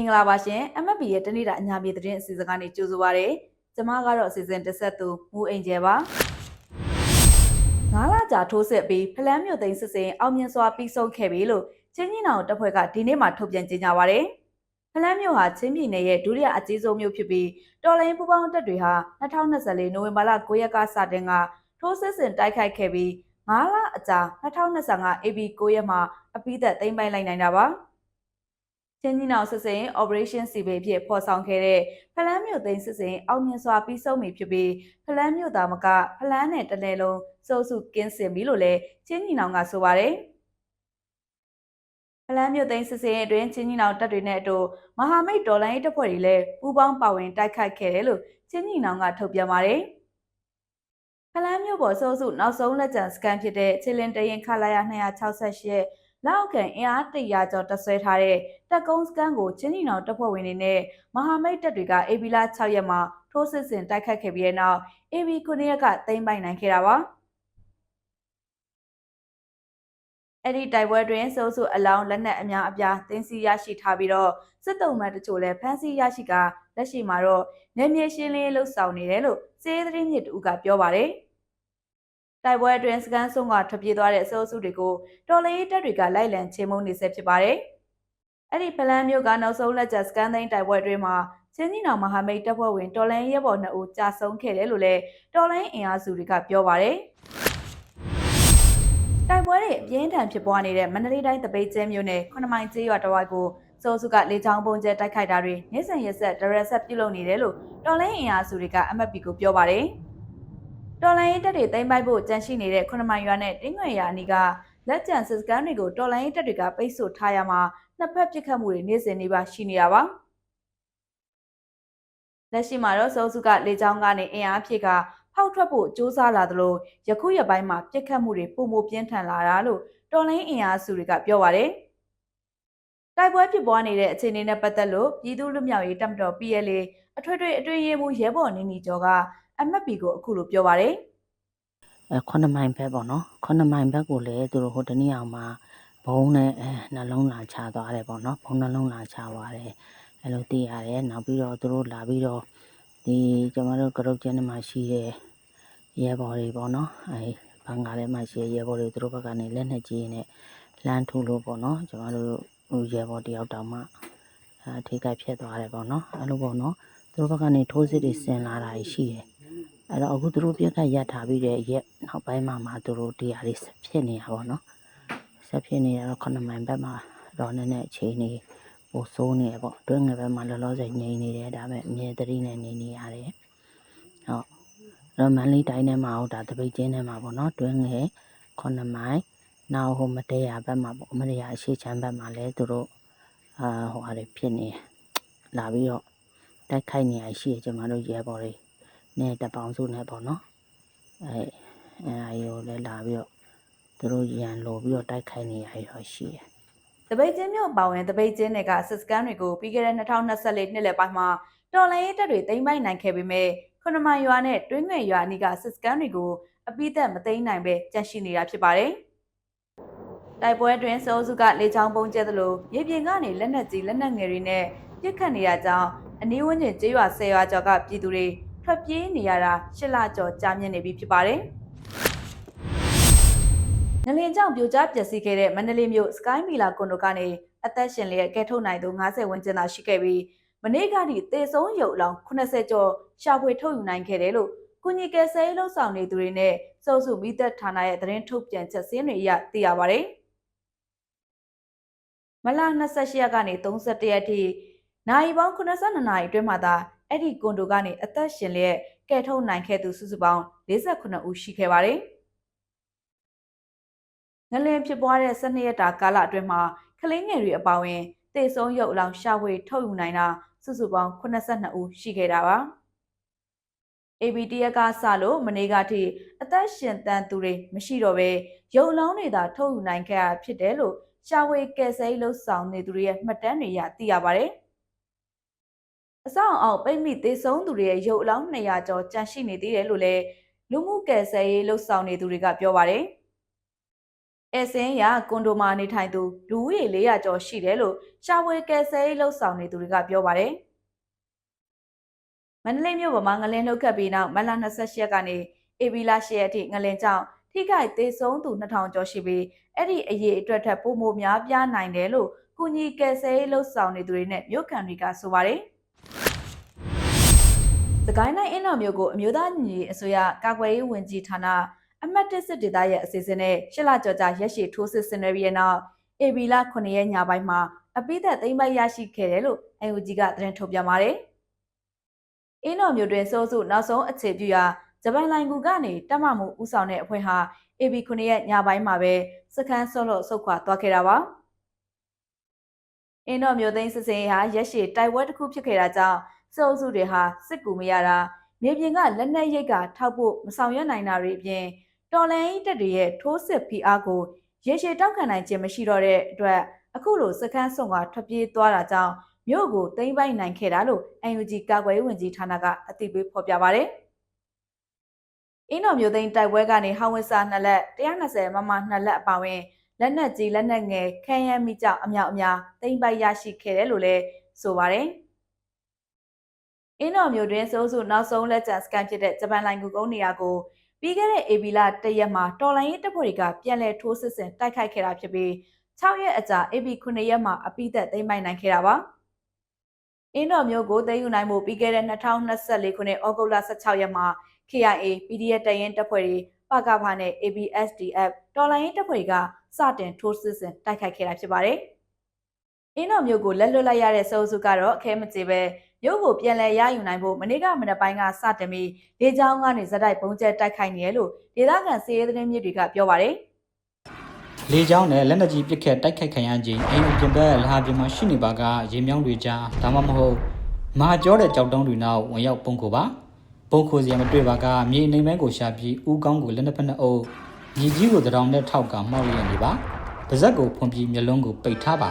င်္ဂလာပါရှင် MFB ရဲ့တနေ့တာအညာပြေသတင်းအစီအစဉ်ကနေကြိုဆိုပါရစေ။ကျွန်မကတော့အစီအစဉ်တစ်ဆက်သူမူအိမ်ကျဲပါ။ငါးလကြာထိုးစစ်ပြီးဖလန်းမြို့သိမ်းစစ်စင်အောင်မြင်စွာပြီးဆုံးခဲ့ပြီလို့ချင်းကြီးနောင်တပ်ဖွဲ့ကဒီနေ့မှထုတ်ပြန်ကြေညာပါရယ်။ဖလန်းမြို့ဟာချင်းပြည်နယ်ရဲ့ဒုတိယအကြီးဆုံးမြို့ဖြစ်ပြီးတော်လိုင်းပူပေါင်းတပ်တွေဟာ2024နိုဝင်ဘာလ9ရက်ကစတင်ကထိုးစစ်စင်တိုက်ခိုက်ခဲ့ပြီး9လအကြာ2025 AB 9ရက်မှာအပိသက်သိမ်းပိုက်လိုက်နိုင်တာပါ။ ချင်းကြီးနောင်စစ်စင် Operation CB ဖြစ်ဖော်ဆောင်ခဲ့တဲ့ဖလန်းမြို့သိမ်းစစ်စင်အောင်မြင်စွာပြီးဆုံးပြီဖြစ်ပြီးဖလန်းမြို့သားမကဖလန်းနဲ့တလဲလုံးစိုးစုကင်းစင်ပြီလို့လည်းချင်းကြီးနောင်ကဆိုပါတယ်ဖလန်းမြို့သိမ်းစစ်စင်အတွင်းချင်းကြီးနောင်တပ်တွေနဲ့အတူမဟာမိတ်တော်လိုင်းတပ်ဖွဲ့တွေလည်းပူးပေါင်းပါဝင်တိုက်ခိုက်ခဲ့တယ်လို့ချင်းကြီးနောင်ကထုတ်ပြန်ပါတယ်ဖလန်းမြို့ပေါ်စိုးစုနောက်ဆုံးလက်ကျန်စကန်ဖြစ်တဲ့ချီလင်တရင်ခလာရ268 လောက်ကန်အင်အားတရာကျော်တဆွဲထားတဲ့တက်ကုန်းစကန်ကိုချင်းနီနောင်တပ်ဖွဲ့ဝင်တွေနဲ့မဟာမိတ်တပ်တွေကအေဘီလာ6ရက်မှာထိုးစစ်ဆင်တိုက်ခတ်ခဲ့ပြီးတဲ့နောက်အေဘီ9ရက်ကသိမ်းပိုက်နိုင်ခဲ့တာပါအဲ့ဒီတိုက်ပွဲတွင်စိုးစုအလောင်းလက်နက်အများအပြားတင်းစီရရှိထားပြီးတော့စစ်တုံးမှတချို့လည်းဖမ်းဆီးရရှိကလက်ရှိမှာတော့နေမြေရှင်းလင်းလှုပ်ဆောင်နေတယ်လို့စေးသတင်းမြစ်တူကပြောပါတယ်။ တိုက်ပွဲအတွင်းစကန်ဆုံးကထွက်ပြေးသွားတဲ့အစိုးစုတွေကိုတော်လေးတပ်တွေကလိုက်လံချေမှုန်းနေဆဲဖြစ်ပါတယ်။အဲ့ဒီဖလန်းမျိုးကနောက်ဆုံးလက်ချက်စကန်သိန်းတိုက်ပွဲအတွင်းမှာချင်းကြီးနောင်မဟာမိတ်တပ်ဖွဲ့ဝင်တော်လန်ရဲဘော်နှစ်ဦးကြာဆုံးခဲ့တယ်လို့လည်းတော်လန်အင်အားစုတွေကပြောပါတယ်။တိုက်ပွဲတွေအပြင်းထန်ဖြစ်ပွားနေတဲ့မန္တလေးတိုင်းတပိတ်ကျဲမြို့နယ်ခွနမိုင်ကျေးရွာတဝိုက်ကိုစိုးစုကလေချောင်းပုံကျဲတိုက်ခိုက်တာတွေနေ့စဉ်ရက်ဆက်ဒရက်ဆက်ပြုလုပ်နေတယ်လို့တော်လန်အင်အားစုတွေက MFP ကိုပြောပါတယ်။ တော်လိုင်းရေးတပ်တွေသိမ်းပိုက်ဖို့ကြံရှိနေတဲ့ခုနမိုင်ရွာနဲ့တင်းငွေရွာအနီးကလက်ကျန်စစ်စကန်တွေကိုတော်လိုင်းရေးတပ်တွေကပိတ်ဆို့ထားရမှာနှစ်ဖက်ပစ်ခတ်မှုတွေနေ့စဉ်နေ့ပါရှိနေတာပါလက်ရှိမှာတော့စိုးစုကလေကြောင်းကနေအင်အားဖြည့်ကဖောက်ထွက်ဖို့စ조사လာသလိုယခုရပိုင်းမှာပြစ်ခတ်မှုတွေပုံမပြင်းထန်လာတာလို့တော်လိုင်းအင်အားစုတွေကပြောပါတယ်တိုက်ပွဲဖြစ်ပွားနေတဲ့အခြေအနေနဲ့ပတ်သက်လို့ပြည်သူ့လူမျိုးရေးတပ်မတော် PLA အထွေထွေအတွင်းရေးမှူးရဲဘော်နေနီကျော်က MFP ကိုအခုလိုပြောပါတယ်အဲခုနှစ်မိုင်ဘက်ပေါ့နော်ခုနှစ်မိုင်ဘက်ကိုလည်းသူတို့ဟိုတနေ့အောင်မှာဘုံနဲ့အဲနှလုံးလာချသွားတယ်ပေါ့နော်ဘုံနှလုံးလာချသွားတယ်အဲလိုသိရတယ်နောက်ပြီးတော့သူတို့လာပြီးတော့ဒီကျွန်တော်တို့ကရုတ်ကျင်းထဲမှာရှိတဲ့ရဲဘော်တွေပေါ့နော်အဲဘန်ကားထဲမှာရှိတဲ့ရဲဘော်တွေသူတို့ဘက်ကနေလက်နဲ့ကြီးနဲ့လမ်းထူလို့ပေါ့နော်ကျွန်တော်တို့ဟိုရဲဘော်တယောက်တောင်မှအဲထိခိုက်ဖြစ်သွားတယ်ပေါ့နော်အဲလိုပေါ့နော်သူတို့ဘက်ကနေထိုးစစ်တွေဆင်လာတာရှိတယ် အဲ့တော့အခုသူတို့ပြက်ကရက်ထားပြီးတဲ့ရက်နောက်ပိုင်းမှာမှသူတို့တရားလေးဆက်ဖြစ်နေတာပေါ့နော်ဆက်ဖြစ်နေရတော့ခုနှစ်မိုင်ဘက်မှာတော့နည်းနည်းအခြေအနေပိုဆိုးနေရပေါ့တွင်းငယ်ဘက်မှာလောလောဆယ်ငြိမ်နေတယ်ဒါပေမဲ့အမြဲတမ်းနဲ့နေနေရတယ်ဟုတ်တော့မန်လေးတိုင်းထဲမှာဟိုဒါတပိတ်ကျင်းထဲမှာပေါ့နော်တွင်းငယ်ခုနှစ်မိုင်နောက်ဟိုမတေးရဘက်မှာပေါ့မတေးရအရှိချမ်းဘက်မှာလည်းသူတို့အာဟိုဟာတွေဖြစ်နေလာပြီးတော့တိုက်ခိုက်နေရရှိရကျမတို့ရဲဘော်တွေ နဲ့တပေါင်းစုနဲ့ပေါ့နော်အဲအဲအယိုလည်းလာပြီးတော့သူတို့ရန်လိုပြီးတော့တိုက်ခိုက်နေရရရှိတယ်တပိတ်ချင်းမြို့ပါဝင်တပိတ်ချင်းတွေကစစ်စကန်တွေကိုပြီးခဲ့တဲ့2024နှစ်လယ်ပိုင်းမှာတော်လိုင်းရေးတပ်တွေသိမ်းပိုက်နိုင်ခဲ့ပေမဲ့ခုနမိုင်ရွာနဲ့တွင်းငွေရွာအနီးကစစ်စကန်တွေကိုအပိသက်မသိမ်းနိုင်ပဲကြန့်ရှိနေတာဖြစ်ပါတယ်။တိုက်ပွဲတွင်စိုးစုကလေချောင်းပုံကျဲသလိုရေပြင်ကနေလက်နက်ကြီးလက်နက်ငယ်တွေနဲ့ပြစ်ခတ်နေရကြောင်းအနီးဝန်းကျင်ကျေးရွာ၁၀ရွာကျော်ကပြည်သူတွေ ထွက်ပြေးနေရတာရှစ်လကျော်ကြာမြင့်နေပြီဖြစ်ပါတယ်။ငလင်ကြောင့်ပြိုကျပျက်စီးခဲ့တဲ့မန္တလေးမြို့ Sky Mila ကွန်ဒိုကနေအသက်ရှင်လျက်ကဲထုတ်နိုင်သူ90ဝန်းကျင်သာရှိခဲ့ပြီးမနေ့ကထိသေဆုံးရုပ်အလောင်း80ကျော်ရှာဖွေထုတ်ယူနိုင်ခဲ့တယ်လို့ကုညီကယ်ဆယ်ရေးလှုပ်ဆောင်နေသူတွေနဲ့စုံစုမိသက်ဌာနရဲ့သတင်းထုတ်ပြန်ချက်စင်းတွေအရသိရပါတယ်။မလ28ရက်ကနေ31ရက်ထိနိုင်ပေါင်း82နာရီအတွင်းမှာသာ အဲ့ဒီကွန်ဒိုကနေအသက်ရှင်လျက်ကဲထုတ်နိုင်ခဲ့သူစုစုပေါင်း48ဦးရှိခဲ့ပါတယ်။ငလင်ဖြစ်ပွားတဲ့12ရက်တာကာလအတွင်းမှာကလေးငယ်တွေအပါအဝင်တေဆုံးရုပ်အလောင်းရှာဖွေထုတ်ယူနိုင်တာစုစုပေါင်း82ဦးရှိခဲ့တာပါ။ ABTF ကစလို့မနေ့ကထိအသက်ရှင်တန်သူတွေမရှိတော့ဘဲရုပ်လောင်းတွေသာထုတ်ယူနိုင်ခဲ့ရဖြစ်တယ်လို့ရှာဝေကယ်ဆယ်လှုပ်ဆောင်နေသူတွေရဲ့မှတ်တမ်းတွေရသိရပါတယ်။ အဆောင်အောင်ပိတ်မိသေးဆုံးသူတွေရဲ့ရုပ်အလောင်း200ကျော်ကြန့်ရှိနေသေးတယ်လို့လည်းလူမှုကယ်ဆယ်ရေးလှုပ်ဆောင်နေသူတွေကပြောပါတယ်အဲစင်းရကွန်ဒိုမာနေထိုင်သူလူဦးရေ400ကျော်ရှိတယ်လို့ရှာဝေကယ်ဆယ်ရေးလှုပ်ဆောင်နေသူတွေကပြောပါတယ်။မန္တလေးမြို့ပေါ်မှာငလင်လှုပ်ခတ်ပြီးနောက်မတ်လ28ရက်ကနေဧပြီလ10ရက်အထိငလင်ကြောင့်ထိခိုက်သေဆုံးသူ2000ကျော်ရှိပြီးအဲ့ဒီအရေးအတွက်ထက်ပိုမိုများပြားနိုင်တယ်လို့ကုညီကယ်ဆယ်ရေးလှုပ်ဆောင်နေသူတွေနဲ့မြို့ခံတွေကဆိုပါတယ်။ စကိုင်းတိုင်းအင်းတော်မြို့ကိုအမျိုးသားညီညွတ်ရေးအစိုးရကာကွယ်ရေးဝန်ကြီးဌာနအမတ်တစ်စစ်ဒေသရဲ့အစီအစဉ်နဲ့ရှစ်လကျော်ကြာရက်ရှည်ထိုးစစ်ဆင်နေပြီးတဲ့နောက်အေဘီလာ9ရက်ညပိုင်းမှာအပိသက်သိမ်းပိုက်ရရှိခဲ့တယ်လို့ NUG ကသတင်းထုတ်ပြန်ပါတယ်။အင်းတော်မြို့တွင်စိုးစုနောက်ဆုံးအခြေပြုရာဂျပန်လိုင်ကူကနေတက်မမှုဥဆောင်တဲ့အဖွဲ့ဟာ AB 9ရက်ညပိုင်းမှာပဲစခန်းဆော့လို့ဆုတ်ခွာသွားခဲ့တာပါ။အင်းတော်မြို့သိမ်းစစ်စင်ရေးဟာရက်ရှည်တိုက်ပွဲတစ်ခုဖြစ်ခဲ့တာကြောင့် စိုးစုတွေဟာစစ်ကူမရတာမြေပြင်ကလက်နက်ရိတ်ကထောက်ဖို့မဆောင်ရွက်နိုင်တာတွေအပြင်တော်လန်ဤတက်တွေရဲ့ထိုးစစ်ဖိအားကိုရေရှည်တောက်ခံနိုင်ခြင်းမရှိတော့တဲ့အတွက်အခုလိုစကန်းဆုံကထွက်ပြေးသွားတာကြောင့်မြို့ကိုသိမ်းပိုက်နိုင်ခဲ့တာလို့ UNG ကာကွယ်ရေးဝန်ကြီးဌာနကအသိပေးဖော်ပြပါဗျ။အင်းတော်မျိုးသိန်းတိုက်ပွဲကနေဟောင်ဝစ်စာနှစ်လက်120မမနှစ်လက်အပါအဝင်လက်နက်ကြီးလက်နက်ငယ်ခဲယမ်းမိကြောင်အမြောက်အများသိမ်းပိုက်ရရှိခဲ့တယ်လို့လည်းဆိုပါတယ်။ အင်းတော်မျိုးတွင်စိုးစုနောက်ဆုံးလက်ကျန်စကန်ဖြစ်တဲ့ဂျပန်လိုင်ကူကုန်းနေရာကိုပြီးခဲ့တဲ့ AB လတရက်မှာတော်လိုင်းရေးတပ်ဖွဲ့တွေကပြန်လည်ထိုးစစ်ဆင်တိုက်ခိုက်ခဲ့တာဖြစ်ပြီး6ရက်အကြာ AB 9ရက်မှာအပိသက်သိမ်းပိုက်နိုင်ခဲ့တာပါ။အင်းတော်မျိုးကိုသိမ်းယူနိုင်မှုပြီးခဲ့တဲ့2024ခုနှစ်ဩဂုတ်လ16ရက်မှာ KIA PDF တရင်တပ်ဖွဲ့တွေပကဖာနဲ့ ABSDF တော်လိုင်းရေးတပ်ဖွဲ့တွေကစတင်ထိုးစစ်ဆင်တိုက်ခိုက်ခဲ့တာဖြစ်ပါတယ်။ အင်းတော်မျိုးကိုလက်လွတ်လိုက်ရတဲ့စိုးစုကတော့အခဲမကြေပဲရုပ်ကိုပြန်လည်ရယူနိုင်ဖို့မနေ့ကမနက်ပိုင်းကစတင်ပြီးလေကြောင်းကနေဇက်တိုက်ပုံကျဲတိုက်ခိုက်နေရလို့ဒေသခံစီးရဲသတင်းမြစ်တွေကပြောပါတယ်လေကြောင်းနဲ့လက်နက်ကြီးပစ်ခတ်တိုက်ခိုက်ခံရခြင်းအိမ်အပြင်ဘက်လဟာပြင်မှာရှိနေပါကရေမြောင်းတွေကြားဒါမှမဟုတ်မဟာကျောတဲ့ကြောက်တုံးတွေနောက်ဝင်ရောက်ပုံခိုပါပုံခိုစီရမတွေ့ပါကမြေနေမဲကိုရှာပြီးဥကောင်းကိုလက်နှစ်ဖက်နှစ်အုပ်မြေကြီးကိုတရောင်နဲ့ထောက်ကမှောက်လျက်နေပါပါဇက်ကိုဖွန်ပြီးမျက်လုံးကိုပိတ်ထားပါ